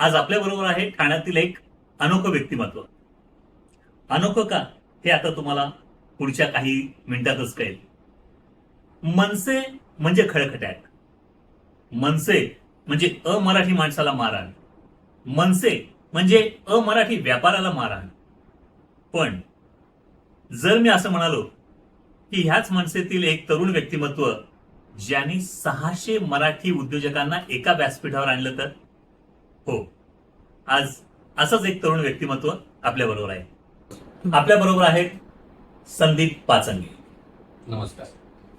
आज आपल्या बरोबर आहे ठाण्यातील एक अनोखं व्यक्तिमत्व. अनोखं का? हे आता तुम्हाला पुढच्या काही मिनिटातच कळेल. मनसे म्हणजे खळखट्याट मनसे म्हणजे अमराठी माणसाला मारहाण. मनसे म्हणजे अमराठी व्यापाराला मारहाण. पण जर मी असं म्हणालो की ह्याच मनसेतील एक तरुण व्यक्तिमत्व ज्यांनी सहाशे मराठी उद्योजकांना एका व्यासपीठावर आणलं तर? हो. आज असंच एक तरुण व्यक्तिमत्व आपल्या बरोबर आहे. आपल्या बरोबर आहेत संदीप पाचंगे. नमस्कार.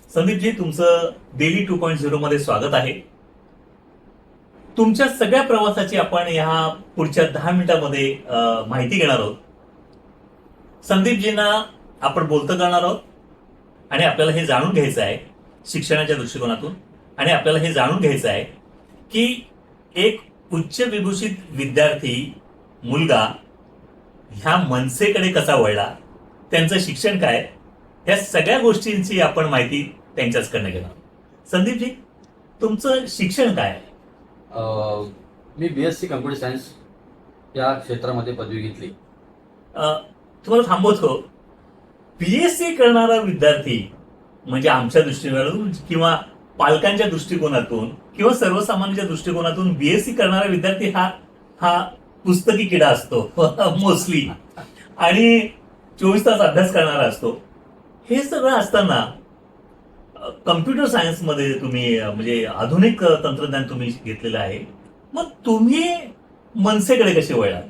संदीपजी तुमचं डेली टू पॉईंट झिरो मध्ये स्वागत आहे. तुमच्या सगळ्या प्रवासाची आपण ह्या पुढच्या दहा मिनिटांमध्ये माहिती घेणार आहोत. संदीपजींना आपण बोलतं करणार आहोत आणि आपल्याला हे जाणून घ्यायचं आहे शिक्षणाच्या दृष्टिकोनातून आणि आपल्याला हे जाणून घ्यायचं आहे की एक उच्च विभूषित विद्यार्थी मुलगा ह्या मनसेकडे कसा वळला? त्यांचं शिक्षण काय? या सगळ्या गोष्टींची आपण माहिती त्यांच्याचकडनं घेणार संदीपजी तुमचं शिक्षण काय? मी B S C computer science या क्षेत्रामध्ये पदवी घेतली. तुम्हाला थांबवतो. पीएससी करणारा विद्यार्थी म्हणजे आमच्या दृष्टिकोनातून किंवा पालकांच्या दृष्टिकोनातून किंवा सर्वसामान्यांच्या दृष्टिकोनातून बीएससी करणारा विद्यार्थी हा हा पुस्तकी किडा असतो. मोस्टली आणि चोवीस तास अभ्यास करणारा असतो. हे सगळं असताना कम्प्युटर सायन्समध्ये तुम्ही म्हणजे आधुनिक तंत्रज्ञान तुम्ही घेतलेलं आहे. मग तुम्ही मनसेकडे कसे वळलात?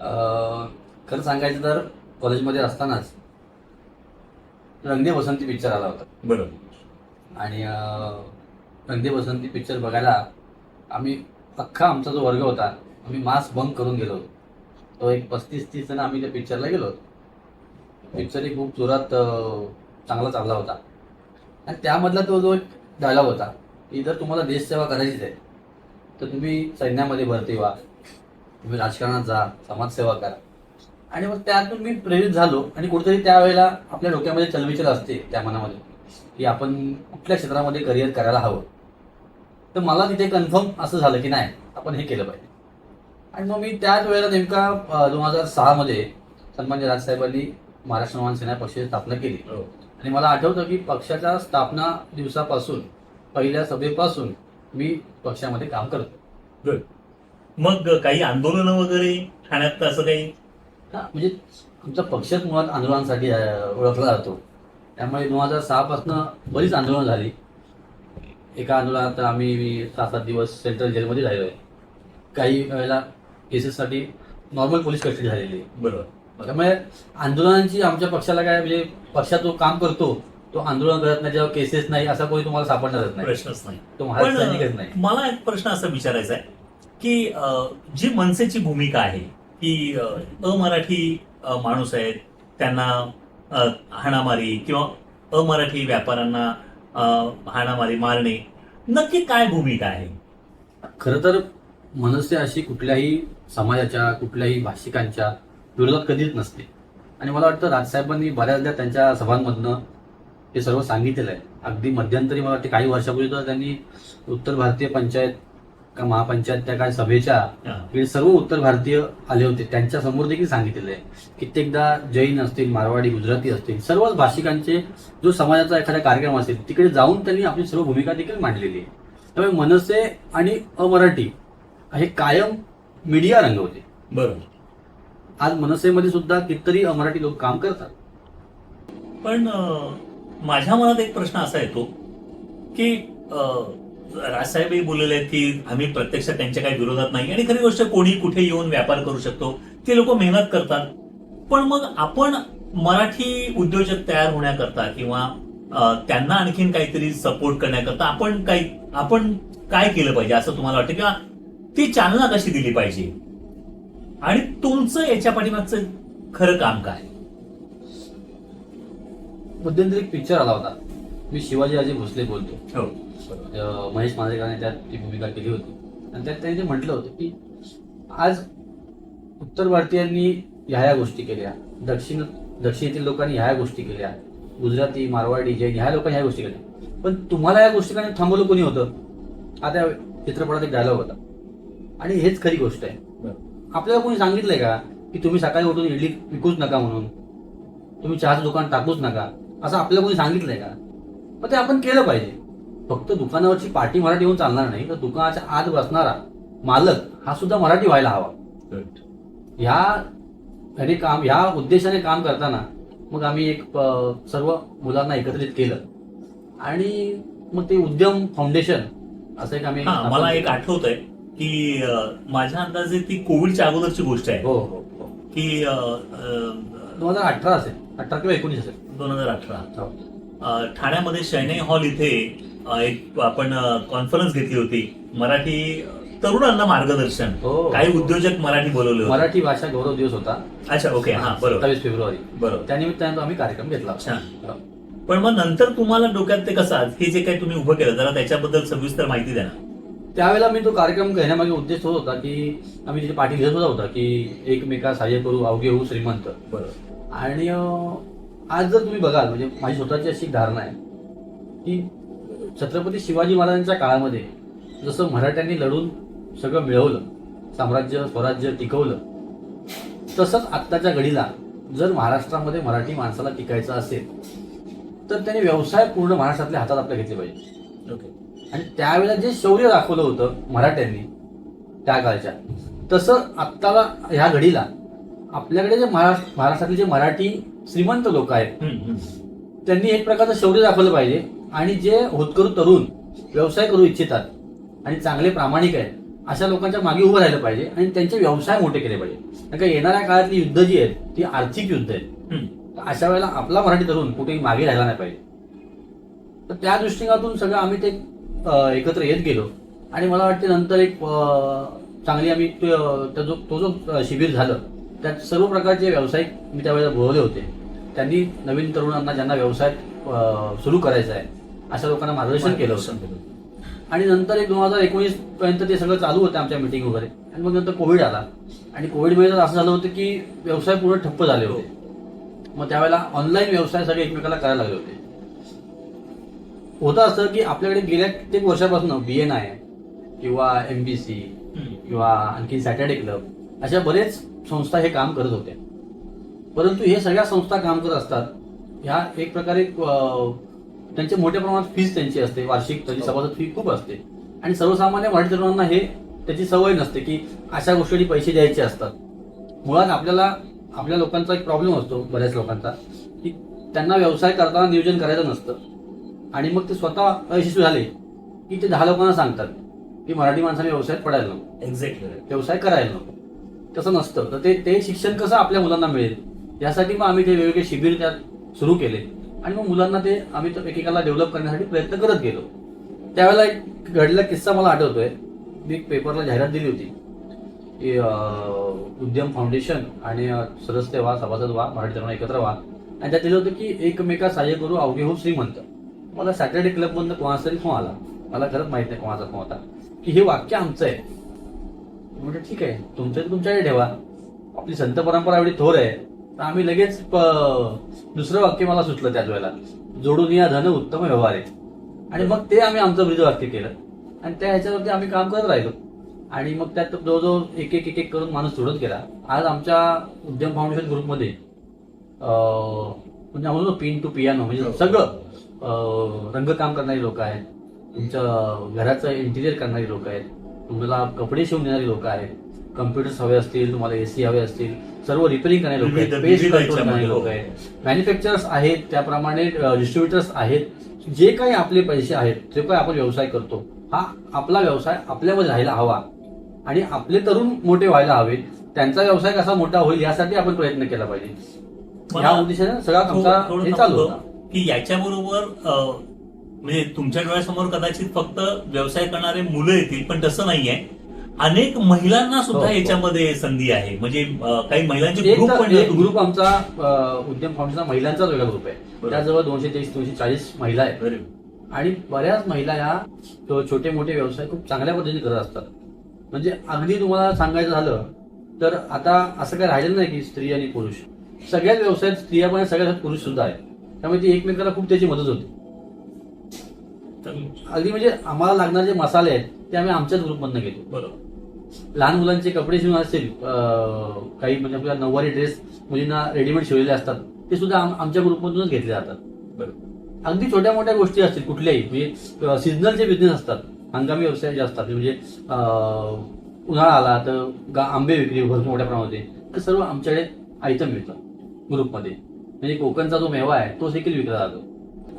अं, खरं सांगायचं तर कॉलेजमध्ये असतानाच रंगदे बसंती पिक्चर आला होता. बरोबर. आणि अं, बसंती पिक्चर बघायला आम्ही अख्खा आमचा जो वर्ग होता आम्ही मास्क बंक करून गेलो. होतो तो एक पस्तीस तीस जण आम्ही त्या पिक्चरला गेलो. पिक्चरही खूप जोरात चांगला चालला होता. आणि त्यामधला तो जो एक डायलॉग होता की जर तुम्हाला देशसेवा करायचीच आहे तर तुम्ही सैन्यामध्ये भरती व्हा. तुम्ही राजकारणात जा समाजसेवा करा. आणि मग त्यातून मी प्रेरित झालो आणि कुठेतरी त्यावेळेला आपल्या डोक्यामध्ये चलविचल असते त्या मनामध्ये की आपण कुठल्या क्षेत्रामध्ये करिअर करायला हवं. तर मला तिथे कन्फर्म असं झालं की नाही आपण हे केलं पाहिजे. आणि मग मी त्याच वेळेला नेमका दोन हजार सहामध्ये सन्मान्य राजसाहेबांनी महाराष्ट्र नवान सेना पक्षाची स्थापना केली. आणि मला आठवतं की पक्षाच्या स्थापना दिवसापासून पहिल्या सभेपासून मी पक्षामध्ये काम करतो मग काही आंदोलन वगैरे ठाण्यात असं काही? हा म्हणजे आमचा पक्षच मुळात आंदोलनासाठी ओळखला जातो. त्यामुळे दोन हजार सहापासून बरीच आंदोलनं झाली. एका आंदोलनात आम्ही सात सात दिवस सेंट्रल जेलमध्ये राहिलो आहे काही वेळेला केसेससाठी नॉर्मल पोलीस कस्टडी झालेली आहे. बरोबर. त्यामुळे आंदोलनांची आमच्या पक्षाला काय म्हणजे पक्षात जो काम करतो तो आंदोलन करत नाही जेव्हा केसेस नाही असा कोणी तुम्हाला सापडणारच नाही. प्रश्नच नाही. तो नाही. मला एक प्रश्न असा विचारायचा आहे की जी मनसेची भूमिका आहे की अं, अमराठी माणूस आहेत त्यांना हाणामारी किंवा अमराठी व्यापाऱ्यांना हाणामारी मारणे नक्की काय भूमिका आहे? खरं तर मनसे अशी कुठल्याही समाजाच्या कुठल्याही भाषिकांच्या विरोधात कधीच नसते. आणि मला वाटतं राजसाहेबांनी बऱ्याचदा त्यांच्या सभांमधनं हे सर्व सांगितलेलं आहे. अगदी मध्यंतरी मला वाटते काही वर्षापूर्वी तर त्यांनी उत्तर भारतीय पंचायत का महापंचायत त्या काय सभेच्या सर्व उत्तर भारतीय आले होते. त्यांच्यासमोर देखील सांगितलेलं आहे कित्येकदा जैन असतील मारवाडी गुजराती असतील सर्वच भाषिकांचे जो समाजाचा एखादा कार्यक्रम असेल तिकडे जाऊन त्यांनी आपली सर्व भूमिका देखील मांडलेली आहे. त्यामुळे मनसे आणि अमराठी हे कायम मीडिया रंग होते. बरोबर. आज मनसेमध्ये सुद्धा कितीतरी अमराठी लोक काम करतात. पण माझ्या मनात एक प्रश्न असा येतो की राजसाहेबही बोललेले आहेत की आम्ही प्रत्यक्षात त्यांच्या काही विरोधात नाही आणि खरी गोष्ट कोणी कुठे येऊन व्यापार करू शकतो ते लोक मेहनत करतात. पण मग आपण मराठी उद्योजक तयार होण्याकरता किंवा त्यांना आणखीन काहीतरी सपोर्ट करण्याकरता आपण काही आपण काय केलं पाहिजे असं तुम्हाला वाटतं? किंवा ती चालना कशी दिली पाहिजे? आणि तुमचं याच्या पाठीमागचं खरं काम काय? मध्यंतरी एक पिक्चर आला होता. मी शिवाजी अजय भोसले बोलतो. हो. महेश मांजरेकरांनी त्यात ती भूमिका केली होती. आणि त्यात त्यांनी ते म्हटलं होतं की आज उत्तर भारतीयांनी ह्या ह्या गोष्टी केल्या. दक्षिण दक्षिणेतील लोकांनी ह्या ह्या गोष्टी केल्या. गुजराती मारवाडी जैन ह्या लोकांनी ह्या गोष्टी केल्या. पण तुम्हाला या गोष्टी थांबवलं कोणी होतं? आता चित्रपटात एक डायलॉग होता. आणि हेच खरी गोष्ट आहे. आपल्याला कोणी सांगितलंय का की तुम्ही सकाळी उठून इडली विकूच नका म्हणून? तुम्ही चहाचं दुकान टाकूच नका. असं आपल्याला कोणी सांगितलंय का? पण ते आपण केलं पाहिजे. फक्त दुकानावरची पार्टी मराठी होऊन चालणार नाही तर दुकानाच्या आत बसणारा मालक हा सुद्धा मराठी व्हायला हवा. ह्या ह्याने काम ह्या उद्देशाने काम करताना मग आम्ही एक सर्व मुलांना एकत्रित केलं. आणि मग ते उद्यम फाउंडेशन असं एक आम्ही मला. एक आठवत आहे की माझ्या अंदाजे ती कोविडच्या अगोदरची गोष्ट आहे. हो हो हो. की दोन हजार अठरा असेल अठरा किंवा एकोणीस असेल. दोन हजार अठरा. हो. ठाण्यामध्ये शैनाई हॉल इथे एक आपण कॉन्फरन्स घेतली होती. मराठी तरुणांना मार्गदर्शन. हो. काही उद्योजक मराठी बोलवले होते. मराठी भाषा गौरव दिवस होता. अच्छा ओके हा बरोबर. सत्तावीस फेब्रुवारी. बरोबर. त्यानिमित्तानं तो आम्ही कार्यक्रम घेतला होता. पण मग नंतर तुम्हाला डोक्यात ते कसं आज हे जे काही तुम्ही उभं केलं जरा त्याच्याबद्दल सविस्तर माहिती द्या ना. त्यावेळेला मी तो कार्यक्रम घेण्यामागे उद्देश तोच होता की आम्ही तिथे पाठी लिहित होता होता की एकमेका सहाय्य करू अवघे होऊ श्रीमंत. बरोबर. आणि अं, आज जर तुम्ही बघाल म्हणजे माझी स्वतःची अशी धारणा आहे की छत्रपती शिवाजी महाराजांच्या काळामध्ये जसं मराठ्यांनी लढून सगळं मिळवलं साम्राज्य स्वराज्य टिकवलं तसंच आत्ताच्या घडीला जर महाराष्ट्रामध्ये मराठी माणसाला टिकायचं असेल तर त्याने व्यवसाय पूर्ण महाराष्ट्रातल्या हातात आपल्या घेतले पाहिजे. ओके. आणि त्यावेळेला जे शौर्य दाखवलं होतं मराठ्यांनी त्या काळच्या तसं आत्ताला ह्या घडीला आपल्याकडे जे महाराष्ट्र महाराष्ट्रातले जे मराठी श्रीमंत लोक आहेत. त्यांनी एक प्रकारचं शौर्य दाखवलं पाहिजे. आणि जे होतकरू तरुण व्यवसाय करू इच्छितात आणि चांगले प्रामाणिक आहेत अशा लोकांच्या मागे उभं राहिलं पाहिजे आणि त्यांचे व्यवसाय मोठे केले पाहिजे. कारण का येणाऱ्या काळातली युद्ध जी आहेत ती आर्थिक युद्ध आहेत. अशा वेळेला आपला मराठी तरुण कुठेही मागे राहिला नाही पाहिजे. तर त्या दृष्टिकोनातून सगळं आम्ही ते एकत्र येत गेलो. आणि मला वाटते नंतर एक चांगली आम्ही जो तो जो शिबिर झालं त्यात सर्व प्रकारचे व्यावसायिक मी त्यावेळेला बोलवले होते. त्यांनी नवीन तरुणांना ज्यांना व्यवसाय सुरू करायचा आहे. अशा लोकांना मार्गदर्शन केलं होतं. आणि नंतर एक दोन हजार एकोणीस पर्यंत ते सगळं चालू होतं आमच्या मिटिंग वगैरे. आणि मग नंतर कोविड आला. आणि कोविडमध्ये तर असं झालं होतं की व्यवसाय पूर्ण ठप्प झाले होते. मग त्यावेळेला ऑनलाईन व्यवसाय सगळे एकमेकाला करायला लागले होते. होतं असं की आपल्याकडे गेल्या कित्येक वर्षापासून बी एन आय किंवा एम बी सी. किंवा आणखी सॅटर्डे क्लब अशा बरेच संस्था हे काम करत होत्या परंतु हे सगळ्या संस्था काम करत असतात. ह्या एक प्रकारे त्यांचे मोठ्या प्रमाणात फीज त्यांची असते वार्षिक त्याची सभासद फी खूप असते. आणि सर्वसामान्य मराठी तरुणांना हे त्याची सवय नसते की अशा गोष्टी पैसे द्यायचे असतात. मुळात आपल्याला आपल्या लोकांचा एक प्रॉब्लेम असतो बऱ्याच लोकांचा की त्यांना व्यवसाय करताना नियोजन करायचं नसतं. आणि मग ते स्वतः अयशस्वी झाले की ते दहा लोकांना सांगतात की मराठी माणसाने व्यवसायात पडायला नको. एक्झॅक्टली व्यवसाय करायला नको. तसं नसतं. तर ते ते शिक्षण कसं आपल्या मुलांना मिळेल? यासाठी मग आम्ही ते वेगवेगळे शिबिर त्यात सुरू केले. आणि मग मुलांना ते आम्ही एकेकाला डेव्हलप करण्यासाठी प्रयत्न करत गेलो. त्यावेळेला एक घडलेला किस्सा मला आठवतोय. मी एक पेपरला जाहिरात दिली होती. की उद्यम फाउंडेशन आणि सदस्य व्हा सभासद व्हा मराठी तरुण एकत्र व्हा. आणि त्यात दिलं होतं की एकमेका सहाय्य करू अवघे हो श्रीमंत. मला सॅटर्डे क्लबमधनं कोणाचा तरी फोन आला. मला खरंच माहीत नाही कोणाचा फोन होता. की हे वाक्य आमचं आहे. म्हणजे ठीक आहे. तुमचं तुमच्याकडे ठेवा. आपली संत परंपरा एवढी थोर आहे. तर आम्ही लगेच दुसरं वाक्य मला सुचलं त्याच वेळेला. जोडून या धन उत्तम व्यवहार. आहे आणि मग ते आम्ही आमचं ब्रीज वाक्य केलं. आणि त्या ह्याच्यावरती आम्ही काम करत राहिलो. आणि मग त्यात जवळजवळ एक एक एक एक करून माणूस सोडत गेला. आज आमच्या उद्यम फाउंडेशन ग्रुपमध्ये म्हणजे म्हणून पिन टू पियानो म्हणजे सगळं अं, रंगकाम करणारी लोक आहेत. तुमचं घराचं इंटिरियर करणारी लोक आहेत. तुम्हाला कपडे शिवून देणारी लोक आहेत. कम्प्युटर्स हवे असतील तुम्हाला एसी हवे असतील सर्व रिपेअरिंग करणारे लोक आहेत पेस्ट कंट्रोल करणारे लोक. आहेत. मॅन्युफॅक्चरर्स आहेत त्याप्रमाणे डिस्ट्रीब्युटर्स आहेत. जे काही आपले पैसे आहेत जे काही आपण व्यवसाय करतो. हा आपला व्यवसाय आपल्यामध्ये राहायला हवा. आणि आपले तरुण मोठे व्हायला हवे त्यांचा व्यवसाय कसा मोठा होईल यासाठी आपण प्रयत्न केला पाहिजे. या उद्देशाने सगळा आमचा हे चालू होता. की याच्याबरोबर म्हणजे तुमच्या डोळ्यासमोर कदाचित फक्त व्यवसाय करणारे मुलं येतील पण तसं नाहीये. अनेक महिलांना हो, सुद्धा हो. याच्यामध्ये संधी आहे. म्हणजे काही महिलांचे ग्रुप पण ग्रुप आमचा उद्यम फाउंडेशनचा महिलांचाच वेगळा ग्रुप आहे. त्याजवळ दोनशे तेवीस दोनशे चाळीस महिला आहेत. अरे, आणि बऱ्याच महिला या छोटे मोठे व्यवसाय खूप चांगल्या पद्धतीने करत असतात. म्हणजे अगदी तुम्हाला सांगायचं झालं तर आता असं काही राहिलेलं नाही की स्त्री आणि पुरुष. सगळ्याच व्यवसायात स्त्रिया पण सगळ्यात पुरुष सुद्धा आहेत. त्यामुळे ती एकमेकाला खूप त्याची मदत होते. अगदी म्हणजे आम्हाला लागणारे जे मसाले आहेत ते आम्ही आमच्याच ग्रुपमधनं घेतो. बरोबर. लहान मुलांचे कपडे शिवून असेल काही म्हणजे आपल्या नऊवारी ड्रेस मुलींना रेडीमेड शिवलेले असतात. ते सुद्धा आम- आमच्या ग्रुपमधूनच घेतले जातात. अगदी छोट्या मोठ्या गोष्टी असतील कुठल्याही म्हणजे सीझनल जे बिझनेस असतात हंगामी व्यवसाय जे असतात म्हणजे उन्हाळा आला तर आंबे विक्री भरपूर मोठ्या प्रमाणामध्ये ते सर्व आमच्याकडे आयटम मिळतात ग्रुपमध्ये म्हणजे कोकणचा जो मेवा आहे तो देखील विकला जातो.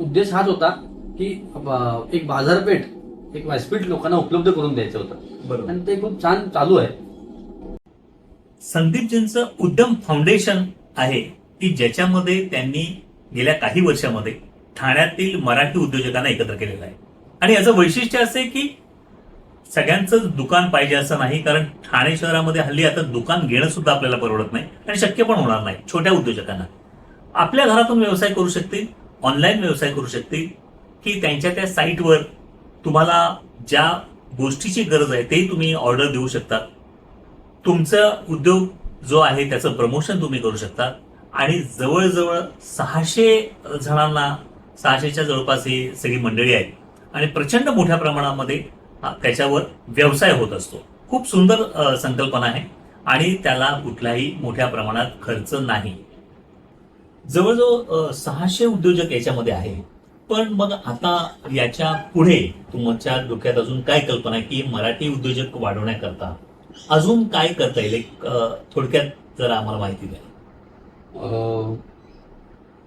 उद्देश हाच होता की एक बाजारपेठ एक व्यासपीठ लोकांना उपलब्ध करून द्यायचं होतं. बरोबर. आणि ते खूप छान चालू आहे. संदीपजींचं उद्यम फाउंडेशन आहे की ज्याच्यामध्ये त्यांनी गेल्या काही वर्षामध्ये ठाण्यातील मराठी उद्योजकांना एकत्र केलेलं आहे. आणि याचं वैशिष्ट्य असं की सगळ्यांचं दुकान पाहिजे असं नाही कारण ठाणे शहरामध्ये हल्ली आता दुकान घेणं सुद्धा आपल्याला परवडत नाही आणि शक्य पण होणार नाही छोट्या उद्योजकांना. आपल्या घरातून व्यवसाय करू शकतील ऑनलाईन व्यवसाय करू शकतील की त्यांच्या त्या साईटवर तुम्हाला ज्या गोष्टीची गरज आहे ते तुम्ही ऑर्डर देऊ शकता. तुमचा उद्योग जो आहे त्याचं प्रमोशन तुम्ही करू शकता. आणि जवळजवळ सहाशे जणांना सहाशेच्या जवळपास ही सगळी मंडळी आहेत. आणि प्रचंड मोठ्या प्रमाणामध्ये त्याच्यावर व्यवसाय होत असतो. खूप सुंदर संकल्पना आहे. आणि त्याला कुठलाही मोठ्या प्रमाणात खर्च नाही. जवळजवळ सहाशे उद्योजक याच्यामध्ये आहे पण मग आता याच्यापुढे तुमच्या डोक्यात अजून काय कल्पना आहे की मराठी उद्योजक वाढवण्याकरता अजून काय करता येईल? एक थोडक्यात जरा आम्हाला माहिती द्या.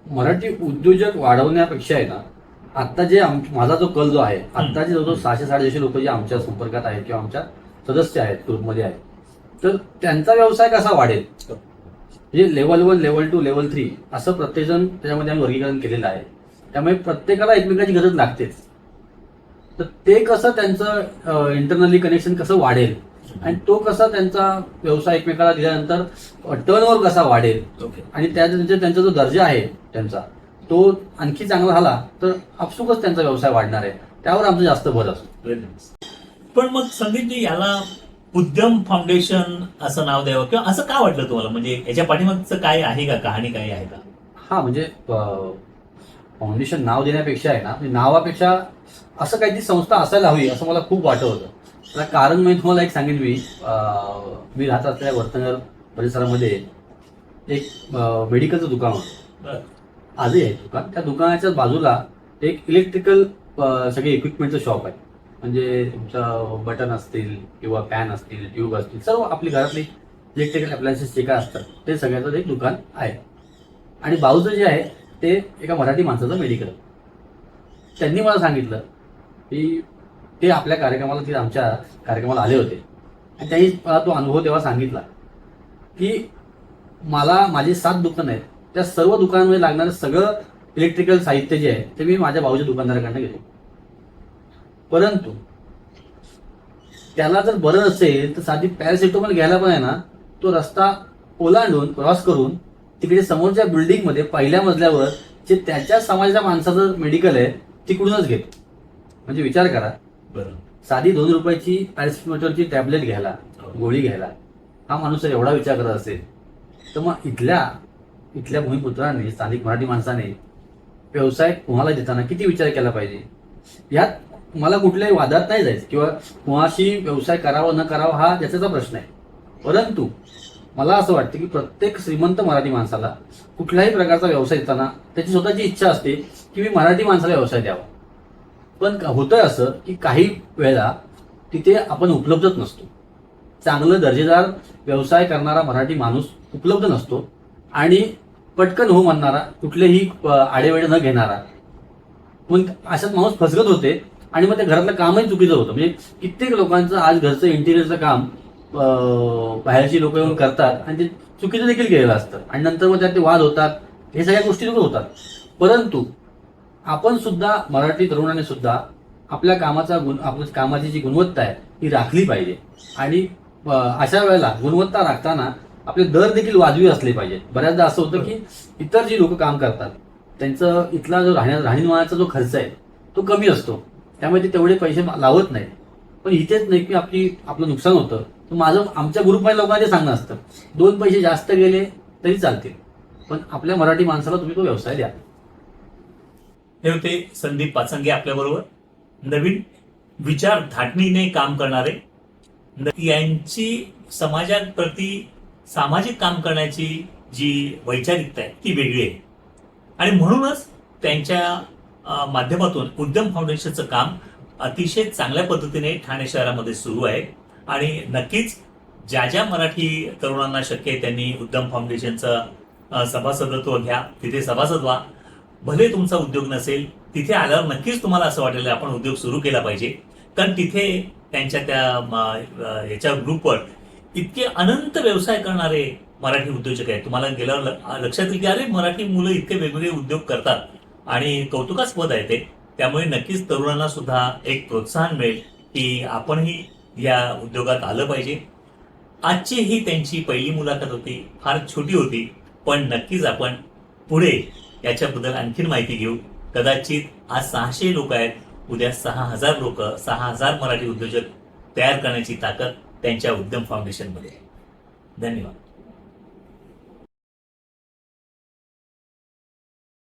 मराठी उद्योजक वाढवण्यापेक्षा आहे ना आता जे माझा जो कल जो आहे आत्ताचे जवळजवळ सहाशे साडेशे लोक जे आमच्या संपर्कात आहेत किंवा आमच्या सदस्य आहेत ग्रुपमध्ये आहेत तर त्यांचा व्यवसाय कसा वाढेल? म्हणजे level one level two level three असं प्रत्येकजण त्याच्यामध्ये आम्ही वर्गीकरण केलेलं आहे. त्यामुळे प्रत्येकाला एकमेकाची गरज लागतेच. तर ते कसं त्यांचं इंटरनली कनेक्शन कसं वाढेल आणि तो कसा त्यांचा व्यवसाय एकमेकाला दिल्यानंतर टर्नओव्हर कसा वाढेल ओके आणि त्या त्यांचा त्यांचा जो दर्जा आहे त्यांचा तो आणखी चांगला झाला तर आपसुकच त्यांचा व्यवसाय वाढणार आहे. त्यावर आमचं जास्त भर असतो. पण मग संदीपजी याला उद्यम फाउंडेशन असं नाव द्यावं किंवा असं का वाटलं तुम्हाला? म्हणजे याच्या पाठीमागचं काय आहे का? कहाणी काय आहे का? हा म्हणजे फाउंडेशन नाव देण्यापेक्षा आहे ना म्हणजे नावापेक्षा असं काहीतरी संस्था असायला हवी असं मला खूप वाटत होतं. त्याला कारण मी तुम्हाला एक सांगेन मी. मी राहत असलेल्या वर्तनगर परिसरामध्ये एक मेडिकलचं दुकान होतं. आजही आहे दुकान. त्या दुकानाच्या बाजूला एक इलेक्ट्रिकल सगळे इक्विपमेंटचं शॉप आहे. म्हणजे तुमचं बटन असतील किंवा फॅन असतील ट्यूब असतील सर्व आपली घरातली इलेक्ट्रिकल अप्लायन्सेस जे काय असतात ते सगळ्याचं एक दुकान आहे. आणि बाजूचं जे आहे ते एका मराठी माणसाचं मेडिकल त्यांनी मला सांगितलं की ते आपल्या कार्यक्रमाला ते आमच्या कार्यक्रमाला आले होते. आणि त्यांनी मला तो अनुभव तेव्हा सांगितला की मला माझी सात दुकानं आहेत. त्या सर्व दुकानांमध्ये लागणारं सगळं इलेक्ट्रिकल साहित्य जे आहे ते मी माझ्या भाऊच्या दुकानदाराकडनं घेतो. परंतु त्याला जर बरं असेल तर साधी पॅरासिटोमॉल घ्यायला पण आहे ना तो रस्ता ओलांडून क्रॉस करून तिकडे समोरच्या बिल्डिंगमध्ये पहिल्या मजल्यावर जे त्याच्या समाजाच्या माणसाचं मेडिकल आहे तिकडूनच घेतो म्हणजे विचार करा. बरं. साधी दोन रुपयाची पॅरासिटोमॉलची टॅबलेट घ्यायला गोळी घ्यायला हा माणूस जर एवढा विचार करत असेल तर मग इथल्या इथल्या भूमिपुत्रांनी स्थानिक मराठी माणसाने व्यवसाय कोणाला देताना किती विचार केला पाहिजे? यात मला कुठल्याही वादात नाही जायचं. किंवा कोणाशी व्यवसाय करावा न करावा हा त्याचा प्रश्न आहे. परंतु मला असं वाटतं की प्रत्येक श्रीमंत मराठी माणसाला कुठल्याही प्रकारचा व्यवसाय देताना त्याची स्वतःची इच्छा असते की मी मराठी माणसाला व्यवसाय द्यावा. पण का- होतंय असं की काही वेळेला तिथे आपण उपलब्धच नसतो. चांगलं दर्जेदार व्यवसाय करणारा मराठी माणूस उपलब्ध नसतो आणि पटकन हो म्हणणारा कुठलेही आडेवेडे न घेणारा. पण अशात माणूस फसगत होते आणि मग त्या घरातलं कामही चुकीचं होतं. म्हणजे कित्येक लोकांचं आज घरचं इंटिरियरचं काम बाहेरची लोक येऊन करतात आणि ते चुकीचं देखील केलेलं असतं. आणि नंतर मग त्यात ते वाद होतात. हे सगळ्या गोष्टी देखील होतात. परंतु आपण सुद्धा मराठी तरुणाने सुद्धा आपल्या कामाचा गुण आपल्या कामाची जी गुणवत्ता आहे ती राखली पाहिजे. आणि अशा वेळेला गुणवत्ता राखताना आपले दर देखील वाजवी असले पाहिजे. बऱ्याचदा असं होतं की इतर जी लोक काम करतात त्यांचं इथला जो राहण्या राहणीमानाचा जो खर्च आहे तो कमी असतो. त्यामुळे ते तेवढे पैसे लावत नाहीत. पण इथेच नाही की आपली आपलं नुकसान होतं. तर माझं आमच्या ग्रुपमध्ये लोकांना ते सांगणं असतं. दोन पैसे जास्त गेले तरी चालतील. पण आपल्या मराठी माणसाला तुम्ही तो व्यवसाय द्या. हे होते संदीप पाचंगे आपल्याबरोबर नवीन विचार धाटणीने काम करणारे. यांची समाजाप्रती सामाजिक काम करण्याची जी वैचारिकता आहे ती वेगळी आहे. आणि म्हणूनच त्यांच्या माध्यमातून उद्यम फाउंडेशनचं काम अतिशय चांगल्या पद्धतीने ठाणे शहरामध्ये सुरू आहे. आणि नक्कीच ज्या ज्या मराठी तरुणांना शक्य आहे त्यांनी उद्यम फाउंडेशनचं सभासदत्व घ्या तिथे सभासद व्हा. भले तुमचा उद्योग नसेल तिथे आल्यावर नक्कीच तुम्हाला असं वाटेल आपण उद्योग सुरू केला पाहिजे. कारण तिथे त्यांच्या त्या याच्या ग्रुपवर इतके अनंत व्यवसाय करणारे मराठी उद्योजक आहेत. तुम्हाला गेल्यावर ल- लक्षात येईल की अरे मराठी मुलं इतके वेगवेगळे उद्योग करतात. आणि कौतुकास्पद आहे ते. त्यामुळे नक्कीच तरुणांना सुद्धा एक प्रोत्साहन मिळेल की आपणही या उद्योगात आलं पाहिजे. आजची ही त्यांची पहिली मुलाखत होती फार छोटी होती पण नक्कीच आपण पुढे याच्याबद्दल आणखीन माहिती घेऊ. कदाचित आज सहाशे लोक आहेत उद्या सहा हजार लोक सहा हजार मराठी उद्योजक तयार करण्याची ताकद त्यांच्या उद्यम फाउंडेशनमध्ये आहे. धन्यवाद.